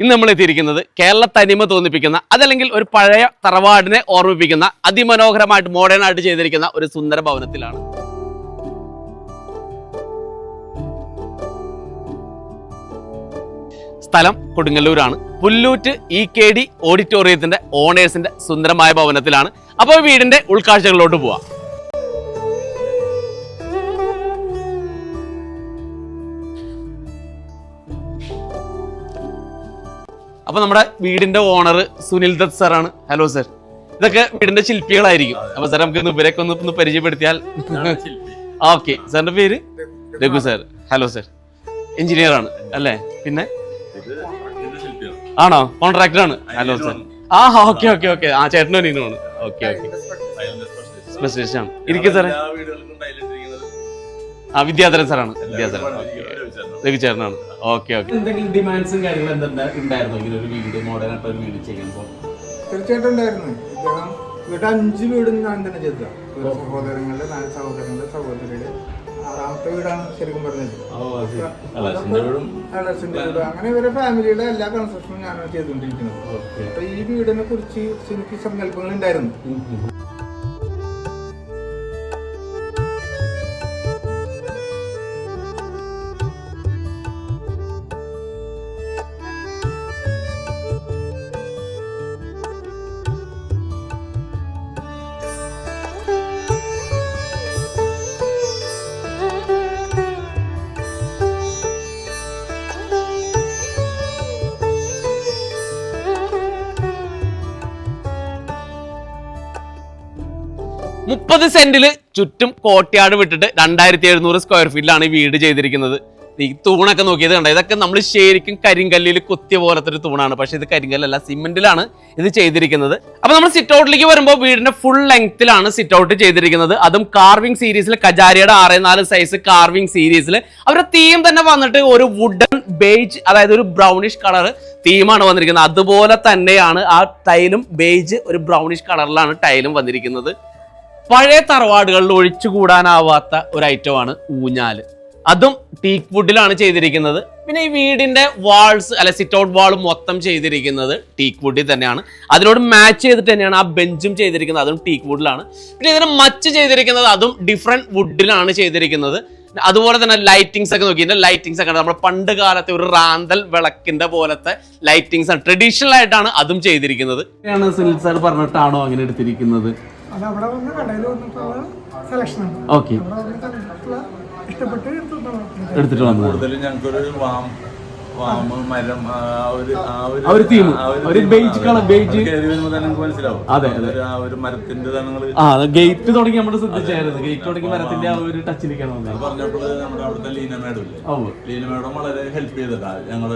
ഇന്ന് നമ്മൾ എത്തിയിരിക്കുന്നത് കേരള തനിമ തോന്നിപ്പിക്കുന്ന അതല്ലെങ്കിൽ ഒരു പഴയ തറവാടിനെ ഓർമ്മിപ്പിക്കുന്ന അതിമനോഹരമായിട്ട് മോഡേൺ ആയിട്ട് ചെയ്തിരിക്കുന്ന ഒരു സുന്ദര ഭവനത്തിലാണ്. സ്ഥലം കൊടുങ്ങല്ലൂരാണ്. പുല്ലൂറ്റ് ഇ കെ ഡി ഓഡിറ്റോറിയത്തിന്റെ ഓണേഴ്സിന്റെ സുന്ദരമായ ഭവനത്തിലാണ്. അപ്പോൾ വീടിന്റെ ഉൾക്കാഴ്ചകളിലോട്ട് പോവാം. അപ്പൊ നമ്മുടെ വീടിന്റെ ഓണർ സുനിൽ ദത്ത് സാറാണ് ഹലോ സർ ഇതൊക്കെ വീടിന്റെ ശില്പികളായിരിക്കും. അപ്പൊ സാർ നമുക്ക് ഇവരൊക്കെ ഒന്ന് ഒന്ന് പരിചയപ്പെടുത്തിയാൽ ഓക്കെ സാറിന്റെ പേര്? Raghu sir hello sir engineer ആണ് അല്ലേ? പിന്നെ? ആണോ? കോൺട്രാക്ടർ ആണ്. ഹലോ സർ ആ ഓക്കെ ഓക്കെ ഓക്കെ ആ ചേട്ടനും അനിയനുമാണ് ഓക്കെ ഓക്കെ സ്പെഷ്യലിസ്റ്റ് ആണ്. ഇരിക്കും സാറേ ആ വിദ്യാധരൻ സാറാണ് വിദ്യാധരൻ. രഘു ചേട്ടനാണ് ഓക്കെ ഓക്കെ. എന്തെങ്കിലും ഡിമാൻഡ്സും കാര്യങ്ങളും ഉണ്ടായിരുന്നോ? ഇങ്ങനെ ഒരു വീട് മോഡേൺ ആയിട്ട് ഒരു വീട് ചെയ്യുമ്പോൾ തീർച്ചയായിട്ടും ഉണ്ടായിരുന്നു. ഇദ്ദേഹം ഇവിടെ അഞ്ച് വീടും ഞാൻ തന്നെ ചെയ്തതാണ് ഒരു സഹോദരങ്ങളുടെ നാല് സഹോദരങ്ങളുടെ സഹോദരിയുടെ. ആറാമത്തെ വീടാണ് ശരിക്കും പറഞ്ഞത്. വീട് അങ്ങനെ ഇവരെ ഫാമിലിയുടെ എല്ലാ കൺസ്ട്രക്ഷനും ഞാനാണ് ചെയ്തുകൊണ്ടിരിക്കുന്നത്. അപ്പൊ ഈ വീടിനെ കുറിച്ച് എനിക്ക് സങ്കല്പങ്ങൾ ഉണ്ടായിരുന്നു. മുപ്പത് സെന്റിൽ ചുറ്റും കോട്ടയാട് വിട്ടിട്ട് രണ്ടായിരത്തി എഴുന്നൂറ് സ്ക്വയർ ഫീറ്റിലാണ് ഈ വീട് ചെയ്തിരിക്കുന്നത്. ഈ തൂണൊക്കെ നോക്കിയത് കണ്ട? ഇതൊക്കെ നമ്മൾ ശരിക്കും കരിങ്കല്ലിൽ കുത്തിയ പോലത്തെ ഒരു തൂണാണ്. പക്ഷേ ഇത് കരിങ്കല്ലല്ല സിമെന്റിലാണ് ഇത് ചെയ്തിരിക്കുന്നത്. അപ്പൊ നമ്മൾ സിറ്റ് ഔട്ടിലേക്ക് വരുമ്പോൾ വീടിന്റെ ഫുൾ ലെങ്ത്തിലാണ് സിറ്റ് ഔട്ട് ചെയ്തിരിക്കുന്നത്. അതും കാർവിംഗ് സീരീസിൽ കജാരിയുടെ ആറ് നാല് സൈസ് കാർവിംഗ് സീരീസിൽ അവരുടെ തീം തന്നെ വന്നിട്ട് ഒരു വുഡൻ ബേജ് അതായത് ഒരു ബ്രൗണിഷ് കളർ തീമാണ് വന്നിരിക്കുന്നത്. അതുപോലെ തന്നെയാണ് ആ ടൈലും ബേജ് ഒരു ബ്രൗണിഷ് കളറിലാണ് ടൈലും വന്നിരിക്കുന്നത്. പഴയ തറവാടുകളിൽ ഒഴിച്ചുകൂടാനാവാത്ത ഒരു ഐറ്റമാണ് ഊഞ്ഞാൽ അതും ടീക്ക് വുഡിലാണ് ചെയ്തിരിക്കുന്നത്. പിന്നെ ഈ വീടിന്റെ വാൾസ് അല്ലെ സിറ്റ് ഔട്ട് വാൾ മൊത്തം ചെയ്തിരിക്കുന്നത് ടീക്ക് വുഡിൽ തന്നെയാണ്. അതിനോട് മാച്ച് ചെയ്തിട്ട് തന്നെയാണ് ആ ബെഞ്ചും ചെയ്തിരിക്കുന്നത്. അതും ടീക്ക് വുഡിലാണ് പിന്നെ ഇതിന് മച്ച് ചെയ്തിരിക്കുന്നത് അതും ഡിഫറെന്റ് വുഡിലാണ് ചെയ്തിരിക്കുന്നത്. അതുപോലെ തന്നെ ലൈറ്റിങ്സ് ഒക്കെ നോക്കി ലൈറ്റിങ്സ് ഒക്കെ നമ്മുടെ പണ്ട് കാലത്തെ ഒരു റാന്തൽ വിളക്കിന്റെ പോലത്തെ ലൈറ്റിങ്സ് ആണ്. ട്രഡീഷണൽ ആയിട്ടാണ് അതും ചെയ്തിരിക്കുന്നത്. പറഞ്ഞിട്ടാണോ അങ്ങനെ എടുത്തിരിക്കുന്നത്? അത് അവിടെ വന്ന് കടയിൽ സെലക്ഷനാണ് ഓക്കെ ഇഷ്ടപ്പെട്ട് എടുത്തിട്ട് വന്നത് കൂടുതലും ഞങ്ങൾക്കൊരു വാം വാമ് മരം ആ ഒരു ആ ഒരു ബേജ് ഒരു ബേജ് മനസ്സിലാവും. അതെ, അതെ. ഒരു- ആ ഒരു മരത്തിന്റെ ആ ഗേറ്റ് തുടങ്ങി നമ്മൾ ശ്രദ്ധിച്ചായിരുന്നു ഗേറ്റ് തുടങ്ങി മരത്തിന്റെ ആ ഒരു ടച്ചിലേക്കാണ് വന്നത്. പറഞ്ഞപ്പോൾ നമ്മുടെ അവിടുത്തെ ലീന മേഡം ഇല്ലേ? ഓ. ലീന മേഡം വളരെ ഹെൽപ്പ് ചെയ്തിട്ടാ ഞങ്ങൾ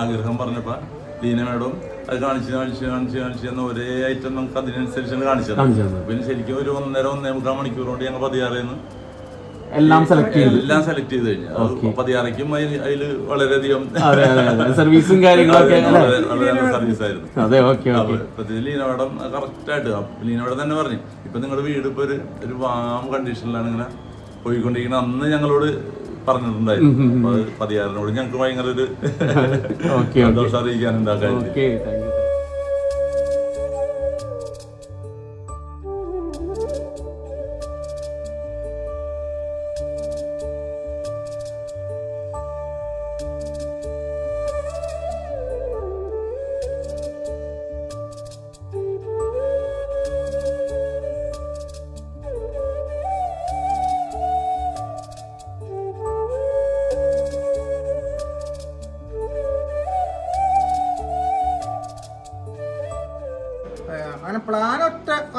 ആഗ്രഹം പറഞ്ഞപ്പോ ലീന മേഡം അത് കാണിച്ച് കാണിച്ച് കാണിച്ച് കാണിച്ച് തന്ന ഒരേ ഐറ്റം നമുക്ക് അതിനനുസരിച്ചാണ് കാണിച്ചത്. കാണിച്ചു തന്നത്. പിന്നെ ശരിക്കും ഒരു ഒന്നര ഒന്നേ മുക്കാൽ മണിക്കൂർ കൊണ്ട് ഞങ്ങൾ പതിയാറേന്ന് എല്ലാം സെലക്ട് ചെയ്തു. എല്ലാം സെലക്ട് ചെയ്ത് കഴിഞ്ഞു. അത് പതിയാറയ്ക്കും അതിൽ വളരെയധികം അതെ അതെ അതെ സർവീസും കാര്യങ്ങളൊക്കെ അല്ലേ? വളരെ വളരെ നല്ല സർവീസ് ആയിരുന്നു. അതെ ഓക്കെ ഓക്കെ പ്രത്യേകിച്ച് ലീനവടം കറക്റ്റായിട്ട് ലീനവടം തന്നെ പറഞ്ഞു. ഇപ്പൊ നിങ്ങളുടെ വീട് ഇപ്പൊ ഒരു ഒരു വാം കണ്ടീഷനിലാണ് ഇങ്ങനെ പോയിക്കൊണ്ടിരിക്കുന്നത്. അന്ന് ഞങ്ങളോട് പറഞ്ഞിട്ടുണ്ടായിരുന്നു. പതിയാറിനോട് ഞങ്ങൾക്ക് ഭയങ്കര ഒരു സന്തോഷം അറിയിക്കാനുണ്ടാക്കാൻ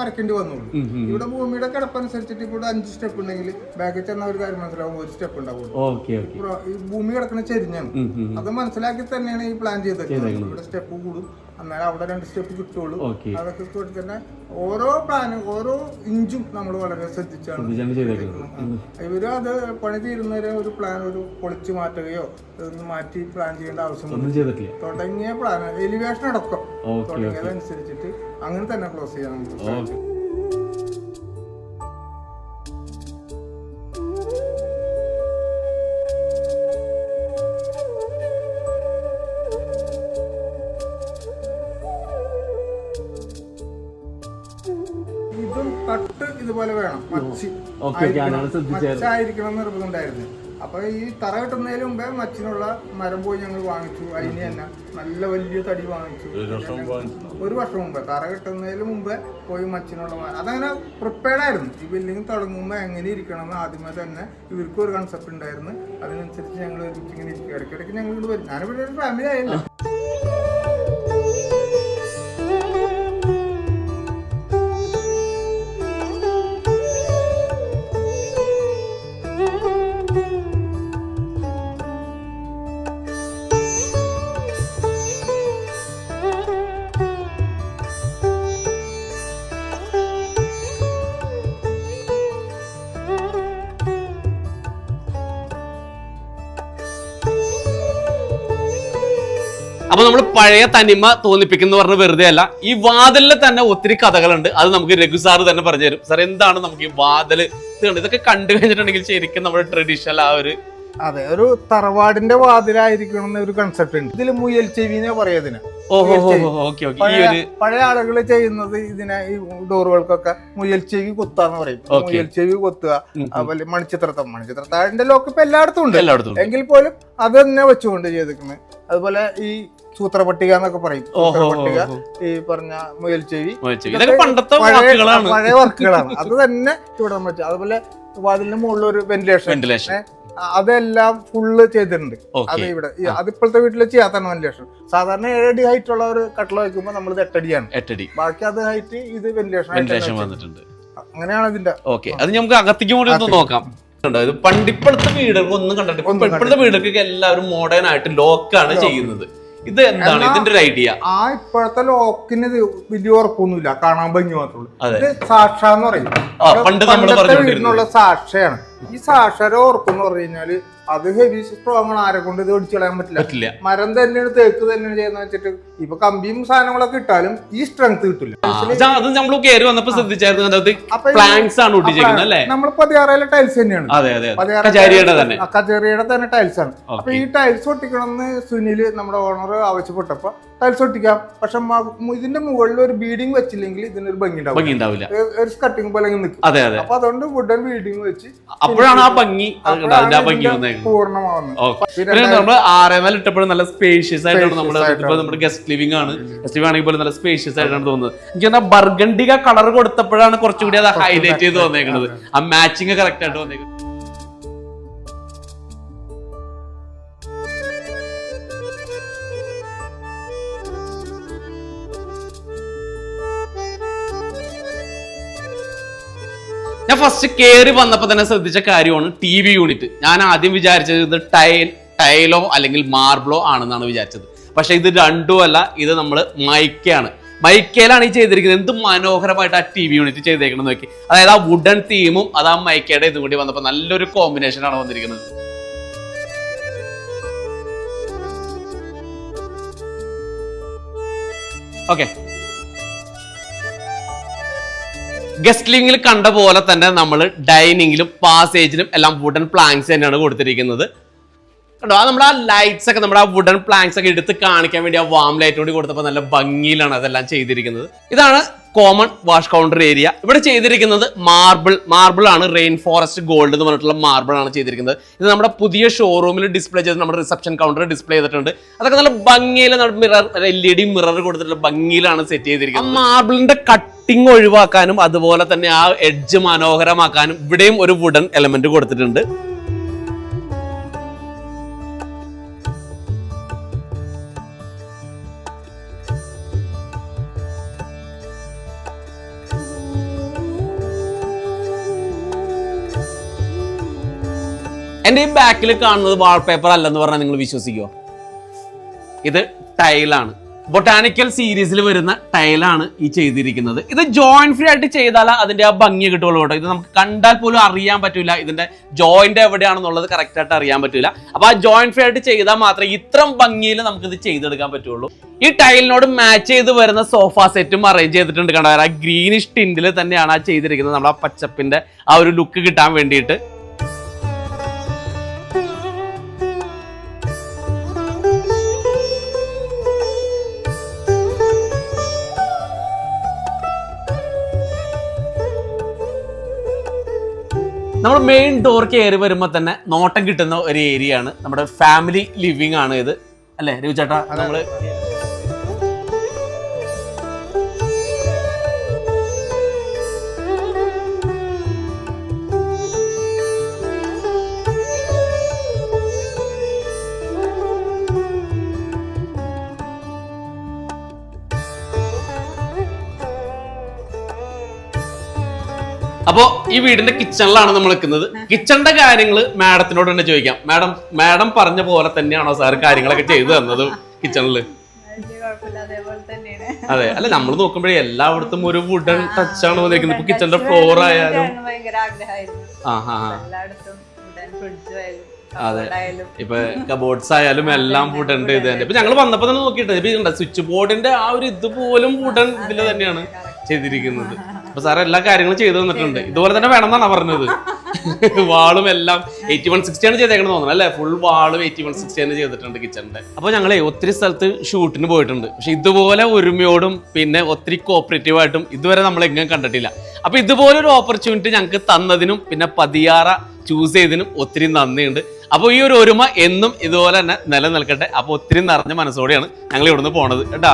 ഒറ്റ വരയ്ക്കേണ്ടി വന്നുള്ളൂ ഇവിടെ ഭൂമിയുടെ കിടപ്പനുസരിച്ചിട്ട് ഇവിടെ അഞ്ച് സ്റ്റെപ്പ് ഉണ്ടെങ്കിൽ ബാക്കിൽ ചെന്ന ഒരു കാര്യം മനസ്സിലാവും ഒരു സ്റ്റെപ്പ് ഉണ്ടാവുള്ളൂ. ഈ ഭൂമി കിടക്കുന്ന ചെരിഞ്ഞാണ്. അത് മനസ്സിലാക്കി തന്നെയാണ് ഈ പ്ലാൻ ചെയ്തേക്കുന്നത്. ഇവിടെ സ്റ്റെപ്പ് കൂടും. അന്നേരം അവിടെ രണ്ട് സ്റ്റെപ്പ് കിട്ടുള്ളൂ. അതൊക്കെ കൂടി തന്നെ ഓരോ പ്ലാനും ഓരോ ഇഞ്ചും നമ്മൾ വളരെ ശ്രദ്ധിച്ചാണ് ഇവർ അത് പണി തീരുന്നവരെ ഒരു പ്ലാൻ ഒരു പൊളിച്ചു മാറ്റുകയോ മാറ്റി പ്ലാൻ ചെയ്യേണ്ട ആവശ്യമൊന്നും തുടങ്ങിയ പ്ലാൻ എലിവേഷൻ അടക്കം. തുടങ്ങിയതനുസരിച്ചിട്ട് അങ്ങനെ തന്നെ ക്ലോസ് ചെയ്യാൻ ഇതും തട്ട് ഇതുപോലെ വേണം. മച്ചി മച്ചായിരിക്കണം നിർബന്ധമുണ്ടായിരുന്നു അപ്പൊ ഈ തറ കിട്ടുന്നതിന് മുമ്പേ മച്ചിനുള്ള മരം പോയി ഞങ്ങൾ വാങ്ങിച്ചു. അതിന് തന്നെ നല്ല വലിയ തടി വാങ്ങിച്ചു. ഒരു വർഷം മുമ്പ് തറ കിട്ടുന്നതിന് മുമ്പേ പോയി മച്ചിനുള്ള അതങ്ങനെ പ്രിപ്പയർഡ് ആയിരുന്നു. ഈ ബിൽഡിംഗ് തുടങ്ങുമ്പോൾ എങ്ങനെ ഇരിക്കണം എന്ന് ആദ്യമേ തന്നെ ഇവർക്കും ഒരു കൺസെപ്റ്റ് ഉണ്ടായിരുന്നു. അതിനനുസരിച്ച് ഞങ്ങൾ ഒരുമിച്ച് ഇങ്ങനെ ഇരിക്കും. ഇടയ്ക്കിടയ്ക്ക് ഞങ്ങൾ ഇവിടെ വരും. ഞാനിവിടെ ഒരു ഫാമിലി ആയില്ല. അപ്പൊ നമ്മൾ പഴയ തനിമ തോന്നിപ്പിക്കുന്ന പറഞ്ഞ വെറുതെ അല്ല. ഈ വാതിലിൽ തന്നെ ഒത്തിരി കഥകളുണ്ട്. അത് നമുക്ക് രഘു സാറ് തന്നെ പറഞ്ഞു തരും സാർ എന്താണ് നമുക്ക് ഈ വാതിൽ? ഇതൊക്കെ കണ്ടു കഴിഞ്ഞിട്ടുണ്ടെങ്കിൽ ശരിക്കും നമ്മുടെ ട്രഡീഷണൽ ആ ഒരു അതെ ഒരു തറവാടിന്റെ വാതിലായിരിക്കണം എന്നൊരു കൺസെപ്റ്റ് ഉണ്ട്. ഇതിൽ മുയൽ ചെവിനെ പറയതിന് പഴയ ആളുകൾ ചെയ്യുന്നത് ഇതിനെ ഈ ഡോറുകൾക്കൊക്കെ മുയൽ ചെവി കുത്താന്ന് പറയും. മുയൽ ചെവി കുത്തുക. അതുപോലെ മണിച്ചിത്രത്തം മണിച്ചിത്രത്താഴിന്റെ ലോക്ക് ഇപ്പൊ എല്ലായിടത്തും ഉണ്ട്. എങ്കിൽ പോലും അത് തന്നെ വെച്ചുകൊണ്ട് ചെയ്തിരിക്കുന്നത് അതുപോലെ ഈ സൂത്രപട്ടിക എന്നൊക്കെ പറയും. സൂത്രപട്ടിക ഈ പറഞ്ഞ മുയൽ പണ്ടത്തെ പഴയ വർക്കുകളാണ്. അത് തന്നെ ഇവിടെ നമ്മൾ അതുപോലെ വാതിലിന് മുകളിൽ ഒരു വെന്റിലേഷൻ വെന്റിലേഷൻ അതെല്ലാം ഫുള്ള് ചെയ്തിട്ടുണ്ട്. അത് ഇവിടെ. അത് അതിപ്പോഴത്തെ വീട്ടിൽ ചെയ്യാത്താണ് വെന്റിലേഷൻ സാധാരണ ഏഴടി ഹൈറ്റ് ഉള്ള ഒരു കട്ടിൽ വയ്ക്കുമ്പോൾ നമ്മൾ എട്ടടിയാണ്. എട്ടടി. ബാക്കി അത് ഹൈറ്റ് ഇത് വെന്റിലേഷൻ വെന്റിലേഷൻ വന്നിട്ടുണ്ട്. അങ്ങനെയാണ് ഇതിന്റെ. ഓക്കെ അത് നമുക്ക് അകത്തേക്ക് കൂടി ഒന്ന് നോക്കാം. ഇത് പണ്ടിപ്പോഴത്തെ വീടുകൾക്ക് ഒന്നും കണ്ടിട്ട് ഇപ്പോഴത്തെ വീടുകൾക്ക് എല്ലാവരും മോഡേൺ ആയിട്ട് ലോക്കാണ് ചെയ്യുന്നത്. ഇത് എന്താണ്? ഇതിന്റെ ഒരു ഐഡിയ ആ ഇപ്പോഴത്തെ ലോക്കിന് വലിയ ഉറപ്പൊന്നുമില്ല. കാണാൻ ഭംഗി മാത്രമേ ഉള്ളൂ. ഇത് സാക്ഷ എന്ന് പറയും പണ്ട് നമ്മൾ വീടിനുള്ള സാക്ഷയാണ്. ഈ സാക്ഷര ഉറപ്പെന്ന് പറഞ്ഞു കഴിഞ്ഞാൽ അത് ഹെവി സ്ട്രോങ് ആണ്. ആരെ കൊണ്ട് ഇത് ഒടിച്ചു കളയാൻ പറ്റില്ല. മരം തന്നെയാണ് തേക്ക് തന്നെയാണ് ചെയ്യുന്ന വെച്ചിട്ട്. ഇപ്പൊ കമ്പിയും സാധനങ്ങളൊക്കെ ഇട്ടാലും ഈ സ്ട്രെങ്ത് കിട്ടില്ല അത് നമ്മൾ കയറി വന്നപ്പോ ശ്രദ്ധിച്ചായിരുന്നു. അതായത് പ്ലാങ്സ് ആണ് ഒട്ടിച്ചേക്കുന്നത് അല്ലേ? നമ്മൾ പതിയാറയിലെ ടൈൽസ് തന്നെയാണ്. കച്ചേരിയുടെ തന്നെ. ടൈൽസ് ആണ്. അപ്പൊ ഈ ടൈൽസ് ഒട്ടിക്കണമെന്ന് സുനിൽ നമ്മുടെ ഓണർ ആവശ്യപ്പെട്ടപ്പോ ടൈൽസ് ഒട്ടിക്കാം. പക്ഷെ ഇതിന്റെ മുകളിൽ ഒരു ബീഡിങ് വെച്ചില്ലെങ്കിൽ ഇതിനൊരു ഭംഗി ഉണ്ടാവും ഉണ്ടാവില്ല. ഒരു സ്കട്ടിങ് പോലെ നിൽക്കും അപ്പൊ അതുകൊണ്ട് വുഡൻ ബീഡിങ് വെച്ച് അപ്പോഴാണ് ആ ഭംഗി. അതിന്റെ ആ ഭംഗി പിന്നെ നമ്മൾ ആറേനാല് ഇട്ടപ്പോഴും നല്ല സ്പേഷ്യസ് ആയിട്ടാണ് നമ്മുടെ ഇപ്പൊ നമ്മുടെ ഗസ്റ്റ് ലിവിംഗ് ആണ്. ഗസ്റ്റ് ലിവിംഗ് ആണെങ്കിൽ പോലും നല്ല സ്പേഷ്യസ് ആയിട്ടാണ് തോന്നുന്നത്. എനിക്ക് എന്നാ ബർഗണ്ടിക കളർ കൊടുത്തപ്പോഴാണ് കുറച്ചുകൂടി അത് ഹൈലൈറ്റ് ചെയ്ത് വന്നേക്കുന്നത്. ആ മാച്ചിങ് കറക്റ്റ് ആയിട്ട് വന്നേക്കുന്നത്. ഞാൻ ഫസ്റ്റ് കയറി വന്നപ്പോൾ തന്നെ ശ്രദ്ധിച്ച കാര്യമാണ് ടി വി യൂണിറ്റ് ഞാൻ ആദ്യം വിചാരിച്ചത് ഇത് ടൈൽ ടൈലോ അല്ലെങ്കിൽ മാർബിളോ ആണെന്നാണ് വിചാരിച്ചത്. പക്ഷെ ഇത് രണ്ടും അല്ല ഇത് നമ്മൾ മൈക്കയാണ്. മൈക്കയിലാണ് ഈ ചെയ്തിരിക്കുന്നത്. എന്ത് മനോഹരമായിട്ട് ആ ടി വി യൂണിറ്റ് ചെയ്തേക്കണം നോക്കി. അതായത് ആ വുഡൻ തീമും അത് ആ മൈക്കയുടെ ഇതും കൂടി വന്നപ്പോൾ നല്ലൊരു കോമ്പിനേഷൻ ആണ് വന്നിരിക്കുന്നത്. ഓക്കെ ഗസ്റ്റ് ലിവിംഗിൽ കണ്ട പോലെ തന്നെ നമ്മൾ ഡൈനിങ്ങിലും പാസേജിലും എല്ലാം വുഡൻ പ്ലാങ്ക്സ് തന്നെയാണ് കൊടുത്തിരിക്കുന്നത്. കണ്ടോ? ആ നമ്മുടെ ആ ലൈറ്റ്സ് ഒക്കെ നമ്മുടെ ആ വുഡൻ പ്ലാങ്ക്സ് ഒക്കെ എടുത്ത് കാണിക്കാൻ വേണ്ടി ആ വാം ലൈറ്റ് കൂടി കൊടുത്തപ്പോൾ നല്ല ഭംഗിയിലാണ് അതെല്ലാം ചെയ്തിരിക്കുന്നത്. ഇതാണ് കോമൺ വാഷ് കൗണ്ടർ ഏരിയ ഇവിടെ ചെയ്തിരിക്കുന്നത് മാർബിൾ മാർബിൾ ആണ് റെയിൻ ഫോറസ്റ്റ് ഗോൾഡ് എന്ന് പറഞ്ഞിട്ടുള്ള മാർബിൾ ആണ് ചെയ്തിരിക്കുന്നത്. ഇത് നമ്മുടെ പുതിയ ഷോറൂമിൽ ഡിസ്പ്ലേ ചെയ്ത് നമ്മുടെ റിസപ്ഷൻ കൗണ്ടർ ഡിസ്പ്ലേ ചെയ്തിട്ടുണ്ട്. അതൊക്കെ നല്ല ഭംഗിയിൽ mirror L E D mirror കൊടുത്തിട്ടുള്ള ഭംഗിയിലാണ് സെറ്റ് ചെയ്തിരിക്കുന്നത്. മാർബിളിന്റെ കട്ടിങ് ഒഴിവാക്കാനും അതുപോലെ തന്നെ ആ എഡ്ജ് മനോഹരമാക്കാനും ഇവിടെയും ഒരു വുഡൻ എലമെന്റ് കൊടുത്തിട്ടുണ്ട്. എന്റെ ഈ ബാക്കിൽ കാണുന്നത് വാൾപേപ്പർ അല്ലെന്ന് പറഞ്ഞാൽ നിങ്ങൾ വിശ്വസിക്കുമോ ഇത് ടൈലാണ് ബൊട്ടാനിക്കൽ സീരീസിൽ വരുന്ന ടൈലാണ് ഈ ചെയ്തിരിക്കുന്നത്. ഇത് ജോയിന്റ് ഫ്രീ ആയിട്ട് ചെയ്താൽ അതിന്റെ ആ ഭംഗി കിട്ടുള്ളൂ കേട്ടോ. ഇത് നമുക്ക് കണ്ടാൽ പോലും അറിയാൻ പറ്റില്ല ഇതിന്റെ ജോയിന്റ് എവിടെയാണെന്നുള്ളത് കറക്റ്റ് ആയിട്ട് അറിയാൻ പറ്റില്ല അപ്പൊ ആ ജോയിന്റ് ഫ്രീ ആയിട്ട് ചെയ്താൽ മാത്രമേ ഇത്രയും ഭംഗിയിൽ നമുക്ക് ഇത് ചെയ്തെടുക്കാൻ പറ്റുള്ളൂ ഈ ടൈലിനോട് മാച്ച് ചെയ്ത് വരുന്ന സോഫ സെറ്റും അറേഞ്ച് ചെയ്തിട്ടുണ്ട് കണ്ടോ? ആ ഗ്രീനിഷ് ടിൻഡിൽ തന്നെയാണ് ആ ചെയ്തിരിക്കുന്നത്. നമ്മൾ ആ പച്ചപ്പിന്റെ ആ ഒരു ലുക്ക് കിട്ടാൻ വേണ്ടിയിട്ട്. നമ്മൾ മെയിൻ ഡോർ കയറി വരുമ്പോൾ തന്നെ നോട്ടം കിട്ടുന്ന ഒരു ഏരിയ ആണ്. നമ്മുടെ ഫാമിലി ലിവിംഗ് ആണ് ഇത്. അല്ലേ രവിചേട്ടാ നമ്മൾ അപ്പോ ഈ വീടിന്റെ കിച്ചണിലാണ് നമ്മൾ നിൽക്കുന്നത്. കിച്ചണിന്റെ കാര്യങ്ങൾ മാഡത്തിനോട് തന്നെ ചോദിക്കാം. മാഡം മാഡം പറഞ്ഞ പോലെ തന്നെയാണോ സാർ കാര്യങ്ങളൊക്കെ ചെയ്തു തന്നത് കിച്ചണിൽ അതെ അല്ല നമ്മൾ നോക്കുമ്പോഴേ എല്ലായിടത്തും ഒരു വുഡൻ ടച്ച് ആണ് വന്നിരിക്കുന്നത്. ഇപ്പൊ കിച്ചണിന്റെ ഫ്ലോർ ആയാലും. അതെ. ഇപ്പൊ കബോർഡ്സ് ആയാലും എല്ലാം വുഡൻ ഇത് തന്നെ. ഇപ്പൊ ഞങ്ങൾ വന്നപ്പോ തന്നെ നോക്കിയിട്ട് സ്വിച്ച് ബോർഡിന്റെ ആ ഒരു ഇത് പോലും വുഡൻ ഇതിൽ തന്നെയാണ്. ചെയ്തിരിക്കുന്നത്. അപ്പൊ സാർ എല്ലാ കാര്യങ്ങളും ചെയ്തു തന്നിട്ടുണ്ട്. ഇതുപോലെ തന്നെ വേണം എന്നാണ് പറഞ്ഞത്. വാളും എല്ലാം എയ്റ്റി വൺ സിക്സ്റ്റി ആണ് ചെയ്തേക്കണെന്ന് തോന്നുന്നു അല്ലേ? ഫുൾ വാളും എയ്റ്റി വൺ സിക്സ്റ്റി ആണ് ചെയ്തിട്ടുണ്ട് കിച്ചണിന്റെ അപ്പൊ ഞങ്ങളെ ഒത്തിരി സ്ഥലത്ത് ഷൂട്ടിന് പോയിട്ടുണ്ട്. പക്ഷെ ഇതുപോലെ ഒരുമയോടും പിന്നെ ഒത്തിരി കോപ്പറേറ്റീവ് ആയിട്ടും ഇതുവരെ നമ്മൾ എങ്ങും കണ്ടിട്ടില്ല. അപ്പൊ ഇതുപോലെ ഒരു ഓപ്പർച്യൂണിറ്റി ഞങ്ങൾക്ക് തന്നതിനും പിന്നെ പതിയാറ ചൂസ് ചെയ്തതിനും ഒത്തിരി നന്ദിയുണ്ട്. അപ്പോൾ ഈ ഒരു ഒരുമ എന്നും ഇതുപോലെ തന്നെ നിലനിൽക്കട്ടെ. അപ്പോൾ ഒത്തിരി നിറഞ്ഞ മനസ്സോടെയാണ് ഞങ്ങൾ ഇവിടുന്ന് പോണത്. കേട്ടാ?